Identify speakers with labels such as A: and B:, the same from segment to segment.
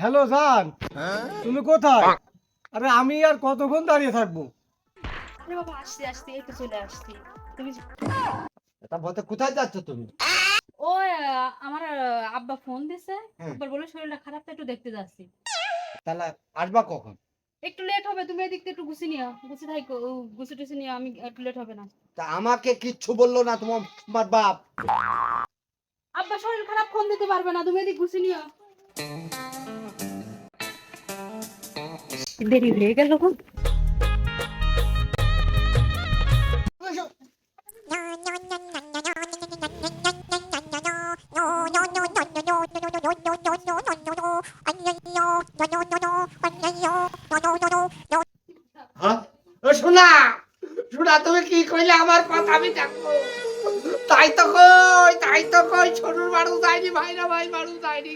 A: Hello জান। তুমি কোথায়? আরে আমি আর কতক্ষণ দাঁড়িয়ে থাকব?
B: আরে বাবা আসছি আসছি এই তো চলে আসছি। তুমি
C: তা বলতে কোথায় যাচ্ছ তুমি?
B: ও আমার আব্বা ফোন দিছে। একবার বলে শরীরটা খারাপ একটু দেখতে যাচ্ছি।
C: তাহলে আসবা কখন?
B: একটু লেট হবে তুমি এদিক থেকে একটু গুছি নিও। গুছি থাইকো গুছি টুছি নিও আমি একটু লেট হবে না।
C: তা আমাকে কিচ্ছু বলল না তোমার তোমার বাপ।
B: আব্বা শরীর খারাপ ফোন দিতে পারবে না তুমি এদিক গুছি নিও। দেরি হয়ে গেল গো
C: হ্যাঁ ও শোনা শোনা তুমি কি কইলে আমার কথা আমি দেখব তাই তো কই তাই তো কই ছোটুর বাড়ু যায়নি ভাইরা ভাই বাড়ু যায়নি।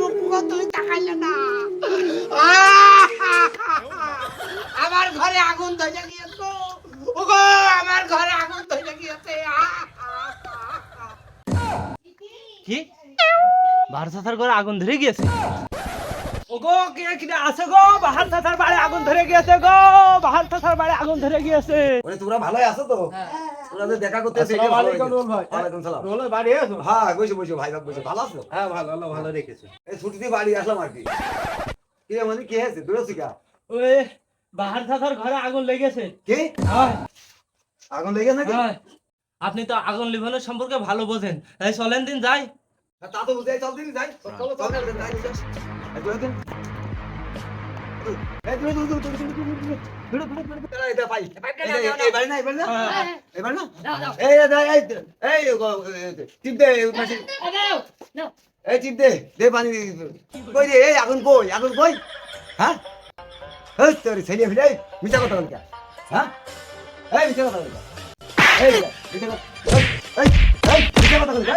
C: মুখ তুমি তাকাইলে না। আমার ঘরে আগুন ধরে গিয়েছে। ওগো আমার ঘরে আগুন ধরে গিয়েছে।
D: কি? বাহার চাচার ঘরে আগুন ধরে গিয়েছে? ও গো কে কিনা আছে গো? বাহার চাচার বাড়ি আগুন ধরে গিয়েছে গো। বাহার চাচার বাড়ি আগুন ধরে গিয়েছে।
E: ওরে তোমরা ভালোই আছো তো? তোমরা যে দেখা করতে এসে
A: আসসালামু আলাইকুম। রোল ভাই।
E: ওয়ালাইকুম সালাম।
A: রোল ভাই, বাড়ি আছো?
E: হ্যাঁ বসে বসে ভাই বাপ বসে ভালো আছো?
A: হ্যাঁ ভালো আল্লাহ ভালো রেখেছে।
E: এই ছুটিতে বাড়ি আসলাম আর কি। কি মানে কি হয়েছে? দূরে শিকা
D: ওই বাহার চাচার ঘরে আগুন লেগেছে।
E: কি?
D: হয়।
E: আগুন লেগে নাকি?
D: হয়। আপনি তো আগুন লিভানোর সম্পর্কে ভালো বোঝেন। তাই চলেন দিন যাই।
E: তা তো বুঝাই চল দিন যাই। চল চল চল যাই দিন। এই চিপ দে দে পানি কই রে এই আগুন কই আগুন কই হ্যাঁ হ্যাঁ তোর ছেলে ফিরে কথা বলকে হ্যাঁ এই মিথ্যা কথা বলকে এই মিথ্যা কথা এই এই মিথ্যা কথা বলকে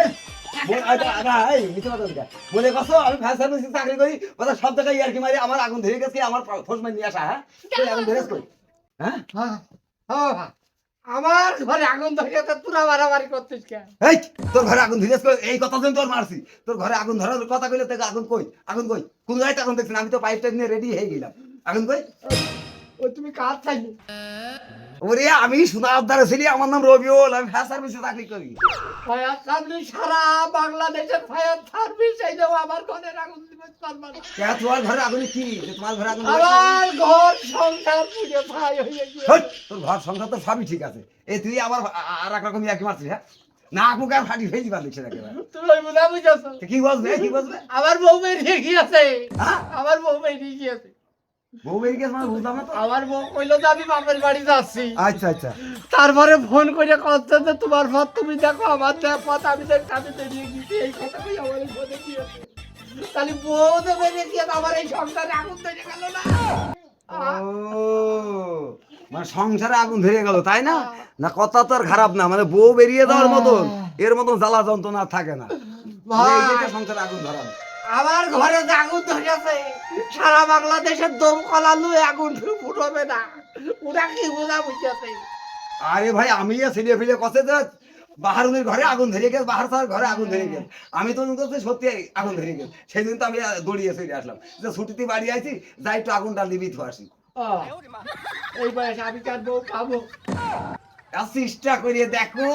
E: বল কসো আমি ফায়ার সার্ভিসে চাকরি করি কথা সব জায়গায় ইয়ার কি মারি আমার আগুন ধরে গেছে আমার ফোর্স মারি নিয়ে আসা হ্যাঁ? আগুন ধরে কই? হ্যাঁ?
C: হ্যাঁ, আমার ঘরে আগুন ধরে গেছে তোরা মারামারি করছিস কেন?
E: এই তোর ঘরে আগুন ধরে এই কথা তোর মারছি। তোর ঘরে আগুন ধরার কথা কইলে তোকে আগুন কই? আগুন কই? কোন জায়গায় আগুন দেখছিস আমি তো পাইপটা নিয়ে রেডি হয়ে গেলাম। আগুন কই?
C: তুমি কাজ
E: ওরে আমি সোনা আবদারে ছিলি আমার নাম রবিউল আমি ফায়ার সার্ভিসে চাকরি করি।
C: ফায়ার সার্ভিস সারা বাংলাদেশের ফায়ার সার্ভিস এই যে আমার ঘরের আগুন দিবে পারবা না।
E: কে তোমার ঘরে আগুন কি? তোমার ঘরে আগুন
C: আমার ঘর সংসার পুড়ে ছাই হয়ে
E: হেৎ, তোর ঘর সংসার তো সবই ঠিক আছে। এই তুই আবার আর এক রকম ইয়াকি মারছিস হ্যাঁ? না মুখ ফাটি ফেলি সেটা একেবারে।
C: তুমি বুঝা বুঝেছ?
E: কি বলবে কি বলবে?
C: আমার বউ বেরিয়ে গিয়েছে।
E: হ্যাঁ?
C: আমার বউ বেরিয়ে গিয়েছে।
E: বউ বেরিয়ে গেছে মানে বুঝলাম না তো?
C: আমার বউ কইলো যে আমি বাপের বাড়ি যাচ্ছি।
E: আচ্ছা আচ্ছা।
C: তারপরে ফোন করে যে তোমার পথ তুমি দেখো আমার দেখ পথ আমি দেখ আমি বেরিয়ে গেছি এই কথা কই আমার ফোনে গিয়েছে তাহলে বউ তো বেরিয়ে গিয়ে আমার এই সংসারে আগুন ধরে গেল না।
E: ও মানে সংসারে আগুন ধরে গেল তাই না? না কথা তো আর খারাপ না মানে বউ বেরিয়ে দেওয়ার মতন এর মতন জ্বালা যন্ত্রণা থাকে না। মানে এই যেটা সংসারে আগুন ধরানো।
C: আমার ঘরে যে আগুন ধরেছে সারা বাংলাদেশের দম আগুন ফুটবে না। ওরা কি বোঝা বুঝতেছে?
E: আরে ভাই আমি ছেলে ফেলে কষে যে বাহারুনের ঘরে আগুন ধরে গেছে বাহার স্যার ঘরে আগুন ধরে গেছে আমি তো করছি সত্যি আগুন ধরে গেছে সেই দিন তো আমি দড়িয়ে চলে আসলাম। যে ছুটিতে বাড়ি আইছি যাই একটু আগুনটা নিবিত আসি।
C: এই বয়সে আমি কার বউ পাবো।
E: চেষ্টা করিয়ে দেখো।